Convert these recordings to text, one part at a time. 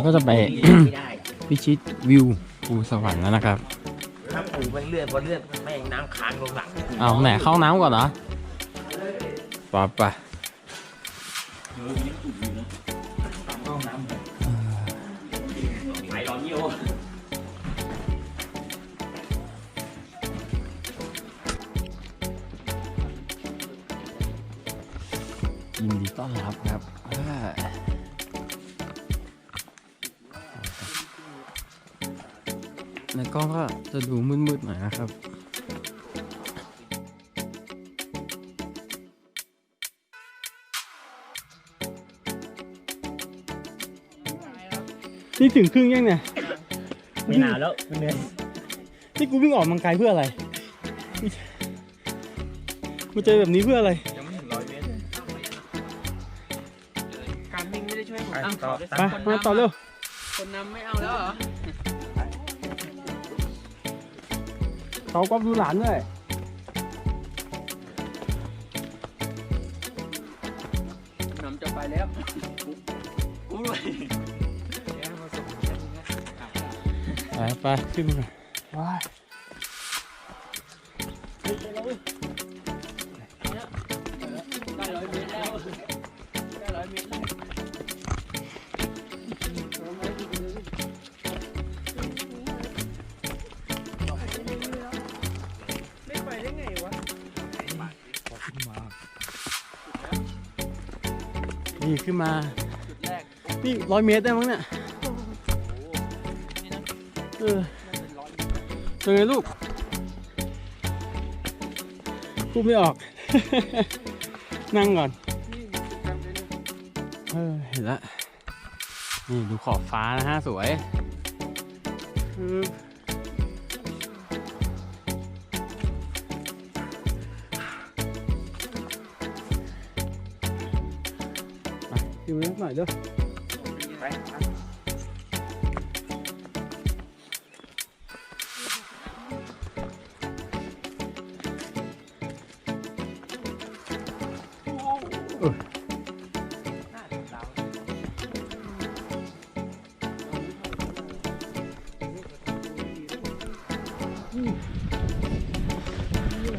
เราก็จะไป ไม่ได้พิชิตวิวภูสวรรค์แล้วนะครับ ถ้าปูแม่งเลื่อนพอเลื่อนแม่งน้ำค้างลงหลังเอาไหนเข้าน้ำก่อนเหรอปะปะยินดีต้อนรับครับ กล้องก็จะดูมืดๆหน่อยนะครับนี่ถึงครึ่งยังเนี่ยไม่หนาวแล้วมันเหนื่อยนี่กูวิ่งออกกำลังกายเพื่ออะไรมาเจอแบบนี้เพื่ออะไรยังไม่ถึงร้อยเมตรการวิ่งไม่ได้ช่วยผมตั้งเขาด้วยไปมาต่อเร็วคนนำไม่เอาแล้วเหรอ เขาก็ดูหลานด้วยนำจะไปแล้วอุ้ยไปไปขึ้นมาว้ายได้ นี่ขึ้นมาจุดแรกนี่ร้อยเมตรได้มั้งเนี่ยนี่นะเออมันเป็นร้อยเมตรเป็นไงลูกพูดไม่ออก นั่งก่อนนี่จุดกลางเลยเนี่ยเออ เห็นละ นี่ดูขอบฟ้านะฮะ สวย คือ ไปดูนิดหน่อยเด้อไปไป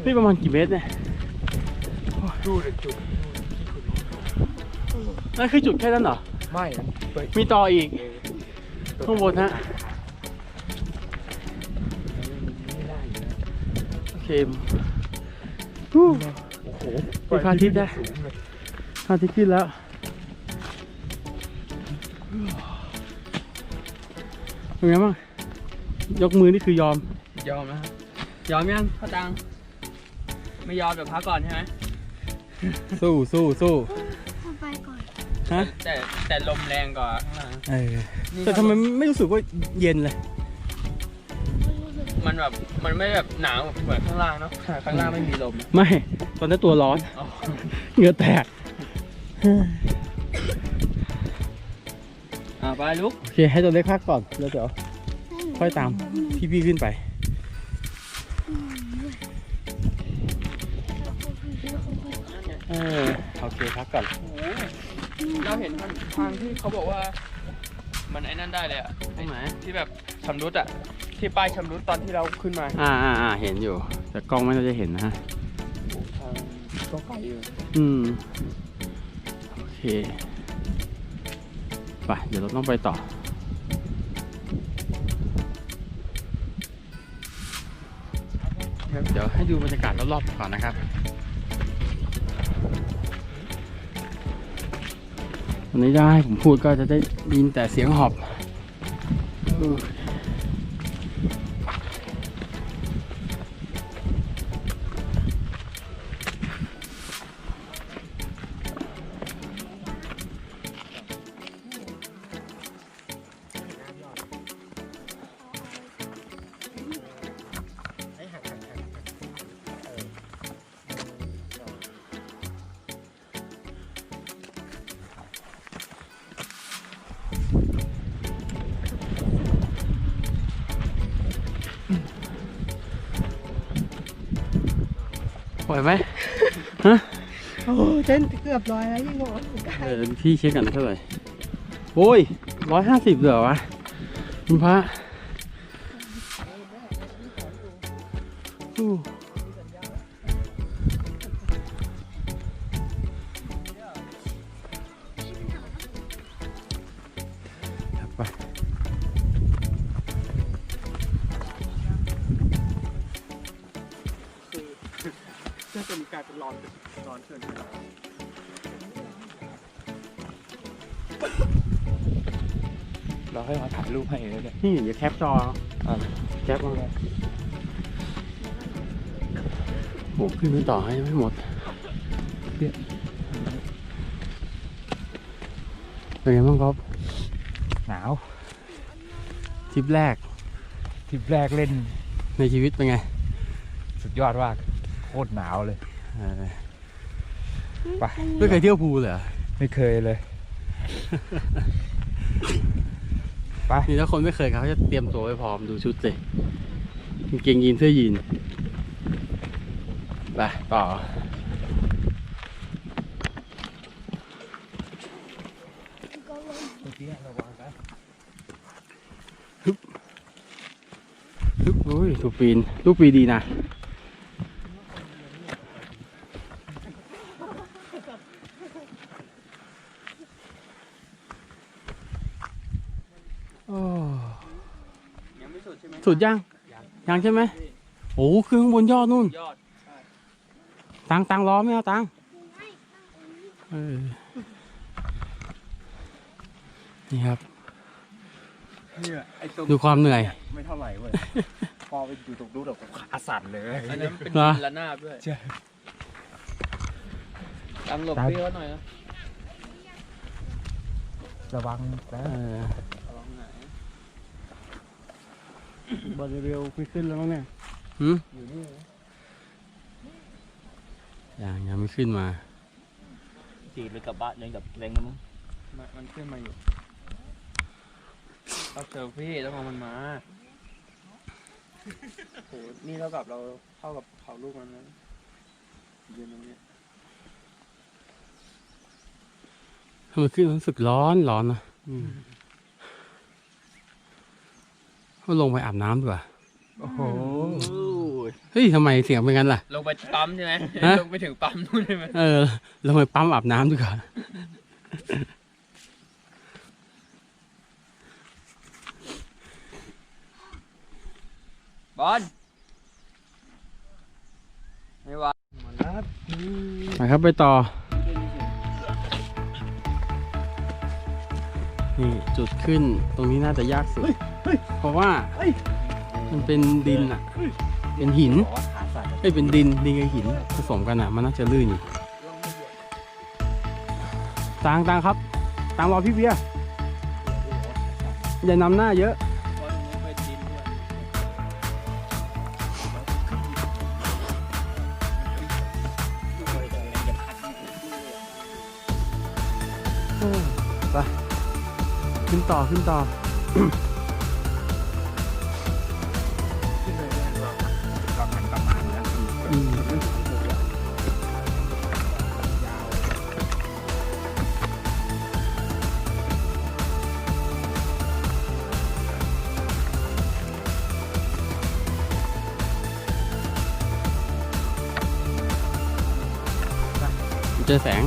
นี่ประมาณกี่เมตรเนี่ยดูเลยจุด นั่นคือจุดแค่นั้นเหรอ ไม่นะมีต่ออีก ข้างบนฮะโอเคฮู้โอ้โหมีพระอาทิตย์ได้พระอาทิตย์ขึ้นแล้วเป็นไงบ้างยกมือนี่คือยอม ยอมนะครับยอมยังพ่อตัง ไม่ยอมเดี๋ยวพักก่อนใช่ไหมสู้สู้สู้ไปก่อน ฮะ แต่แต่ลมแรงกว่าข้างล่างเออนี่แต่ทำไมไม่รู้สึกว่าเย็นเลย มันแบบมันไม่แบบหนาวเหมือนข้างล่างเนาะข้างล่างไม่มีลมไม่ ตอนนี้ตัวร้อน อ๋อเหงื่อแตก อ่าไปลุกโอเค ให้ตัวเล็กพักก่อนแล้วเดี๋ยวค่อยตามพี่ๆขึ้นไป เออโอเคพักก่อน เราเห็นทางทางที่เขาบอกว่า มันไอ้นั่นได้เลยอะตรงไหน ที่แบบชำรุดอะที่ป้ายชำรุดตอนที่เราขึ้นมาอ่าอ่าอ่าเห็นอยู่ แต่กล้องไม่น่าจะเห็นนะฮะ ทางก็ไกลอยู่อืม โอเค ไป เดี๋ยวเราต้องไปต่อ เดี๋ยวให้ดูบรรยากาศรอบๆก่อนนะครับ วันนี้ได้ผมพูดก็จะได้ยินแต่เสียงหอบ ไหวไหมฮะโอ้เต้นเกือบร้อยแล้วยังงงเออพี่เช็คกันเท่าไหร่โอ้ยร้อยห้าสิบเหรอวะคุณพระ น่าจะมีกลายเป็นร้อนร้อนเกินไปเราให้มาถ่ายรูปให้เลยเนี่ยนี่อย่าแคปจอแคปมาเลยโอ้ขึ้นไปต่อให้ไม่หมดเป็นไงบ้างครับหนาวทริปแรกทริปแรกเล่นในชีวิตเป็นไง สุดยอดมาก โคตรหนาวเลยเออไป ไม่เคยเที่ยวภูเลยเหรอไม่เคยเลย ไปนี่ถ้าคนไม่เคยเขาจะเตรียมตัวไว้พร้อมดูชุดเลยกางเกงยีนเสื้อยีนไปต่อฮึบอุ้ยถูกปีน ลูกปีดีนะ โอ้ ยังไม่สุดใช่ไหมสุดยัง ยังใช่ไหมโอ้คือข้างบนยอดนู่น ยอดตังตังล้อไหมเอาตังเออนี่ครับ เนี่ยไอ้ตรงดูความเหนื่อย ไม่เท่าไหร่เว้ย พอไปอยู่ตรงนู้นแบบขาสั่นเลยอันนั้นเป็นเหรอดินระนาบด้วย ใช่ ตามหลบตามพี่เขาหน่อยนะระวังนะเออระวังไหนบอลเร็วขึ้นแล้วมั้งเนี่ยหืมอยู่นี่ยังยังไม่ขึ้นมาจีบเลยกลับบ้านเดินกลับแรงนะมั้งมันมันขึ้นมาอยู่ต้องเซลฟี่ต้องเอามันมาโหนี่เท่ากับเราเท่ากับเขาลูกมันนะยืนตรงเนี้ย ทำไมขึ้นรู้สึกร้อนร้อนนะอืมก็ลงไปอาบน้ำดีกว่า โอ้โห เฮ้ยทำไมเสียงเป็นงั้นล่ะ ลงไปปั๊มใช่ไหมฮะ ลงไปถึงปั๊มนู่นใช่ไหมเออ ลงไปปั๊มอาบน้ำดีกว่า บอลไม่ว่าไปครับไปต่อ นี่จุดขึ้นตรงนี้น่าจะยากสุด เพราะว่ามันเป็นดินอะ เป็นหินบอกว่าขาสั่นเอ้ยเป็นดินดินกับหินผสมกันอะ มันน่าจะลื่นอยู่ตางตางครับตางรอพี่เบียร์อย่านำหน้าเยอะ ต่อขึ้นต่อกำลังประมาณนั้นอืม เจอแสง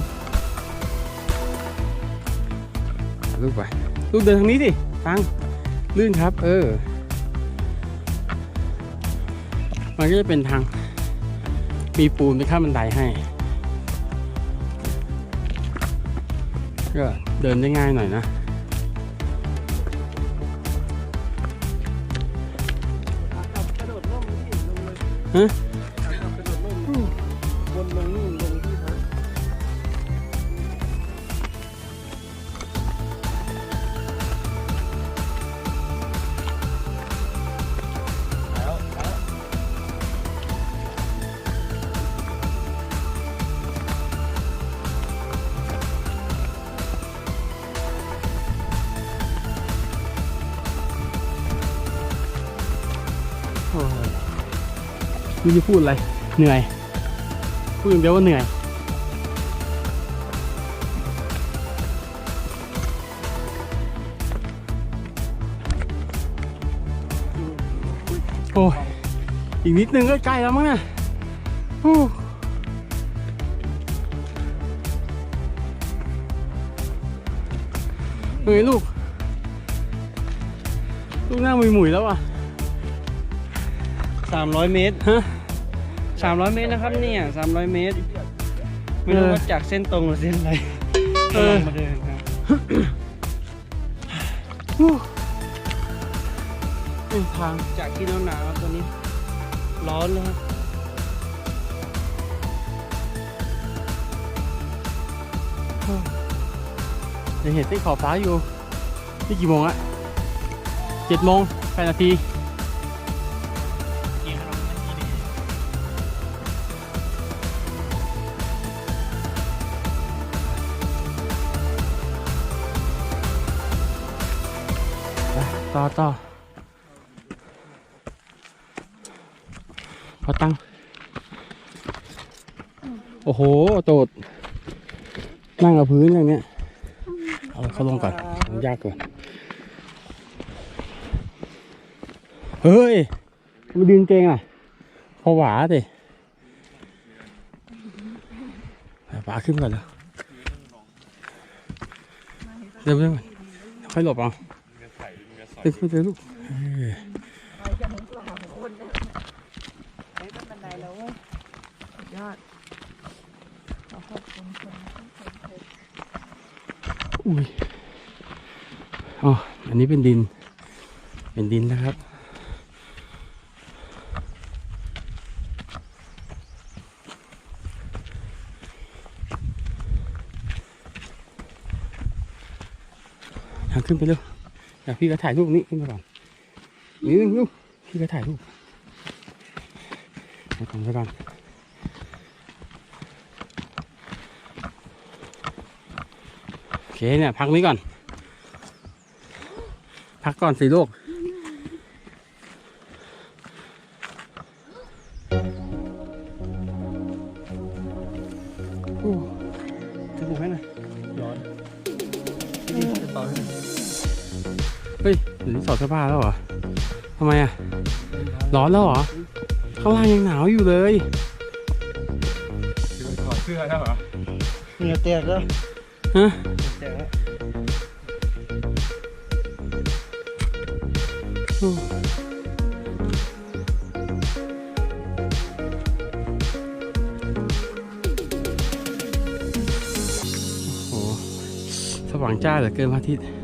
ลูกไป ลูกเดินทางนี้สิฟังลื่นครับ เออ มันก็จะเป็นทาง มีปูนเป็นขั้นบันไดให้ ก็เดินได้ง่ายหน่อยนะเฮะ ไม่จะพูดอะไร เหนื่อย พูดอย่างเดียวว่าเหนื่อย โอ้ยอีกนิดนึงก็ใกล้แล้วมั้งเนะเฮ้ยลูก ลูกหน้ามุยมุยแล้วอะ สามร้อยเมตรฮะสามร้อยเมตรนะครับเนี่ยสามร้อยเมตร ไม่รู้เออว่าจากเส้นตรงหรือเส้นอะไรเออกำลังมาเดินครับฮู้เป็นทางจากที่หนาวๆตัวนี้ ร้อนเลยครับยังเห็นเส้นขอบฟ้าอยู่ นี่กี่โมงอะเจ็ดโมงแปดนาที ต่อต่อพอตั้ง โอ้โหโตดนั่งกับพื้นอย่างเนี้ย เอาเขาลงก่อนมันยากก่อนเฮ้ยมาดึงเกงอะพอหวาดิปาขึ้นก่อนแล้วเดี๋ยวเดี๋ยวค่อยหลบเอา เดี๋ยวเดี๋ยลูกเอออุ้ยอ๋ออันนี้เป็นดิน เป็นดินนะครับทางขึ้นไปเร็ว เดี๋ยวพี่ก็ถ่ายรูปนี้ขึ้นมาก่อนนี่นึงลูกพี่ก็ถ่ายรูปไปก่อนไปก่อนโอเคเนี่ยพักนี้ก่อน พักก่อนสิลูก อถอดเสื้อผ้าแล้วเหรอทำไมอะ ร้อนแล้วเหรอ ข้างล่างยังหนาวอยู่เลยถอดเสื้อแล้วเหรอเหงื่อแตกแล้วฮะแตกแล้วโอ้โห สว่างจ้าเหลือเกินพระอาทิตย์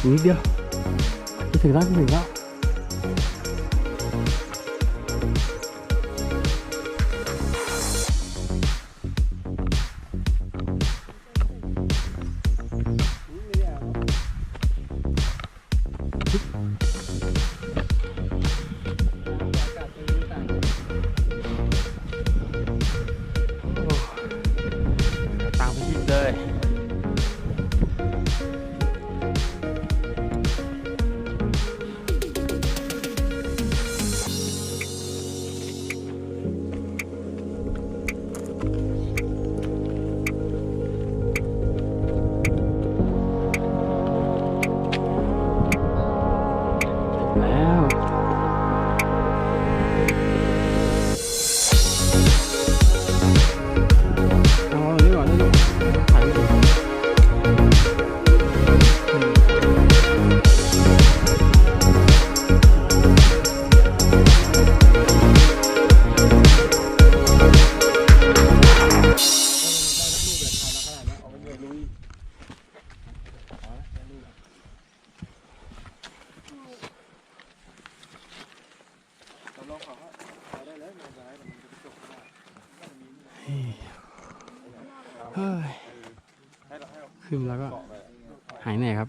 ไปอีกนิ เนี่ยครับ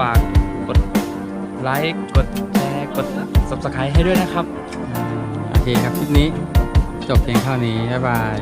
ฝากกดไลค์กดแชร์กด subscribe ให้ด้วยนะครับ โอเคครับ คลิปนี้จบเพียงเท่านี้ บ๊ายบาย